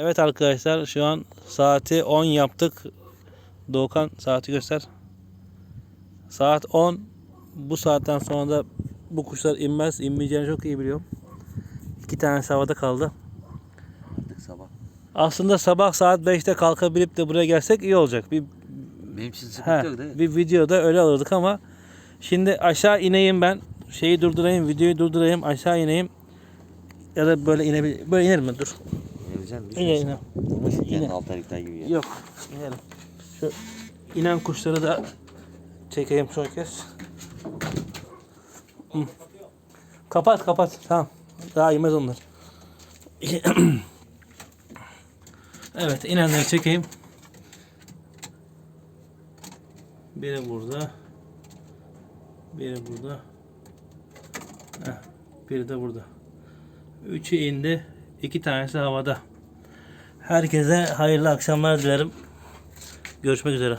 Evet arkadaşlar şu an saati 10 yaptık. Doğukan saati göster. Saat 10. Bu saatten sonra da bu kuşlar inmez. İnmeyeceğini çok iyi biliyorum. İki tanesi havada kaldı. Artık sabah. Aslında sabah saat 5'te kalkabilip de buraya gelsek iyi olacak. Bir, Benim için sıkıntı he, yok değil mi? bir videoda öyle alırdık ama şimdi aşağı ineyim ben. Şeyi durdurayım, videoyu durdurayım, aşağı ineyim. Ya da böyle inebilir. Böyle inerim ben dur. İneceğim. İne ine. Durmasın İne. kendi altarikler gibi ya. Yok. inelim. Şu inen kuşları da çekeyim son kez. Hı. Kapat kapat. Tamam. Daha yemez onlar. evet inenleri çekeyim. Biri burada. Biri burada. Heh, biri de burada. Üçü indi. iki tanesi havada. Herkese hayırlı akşamlar dilerim. Görüşmek üzere.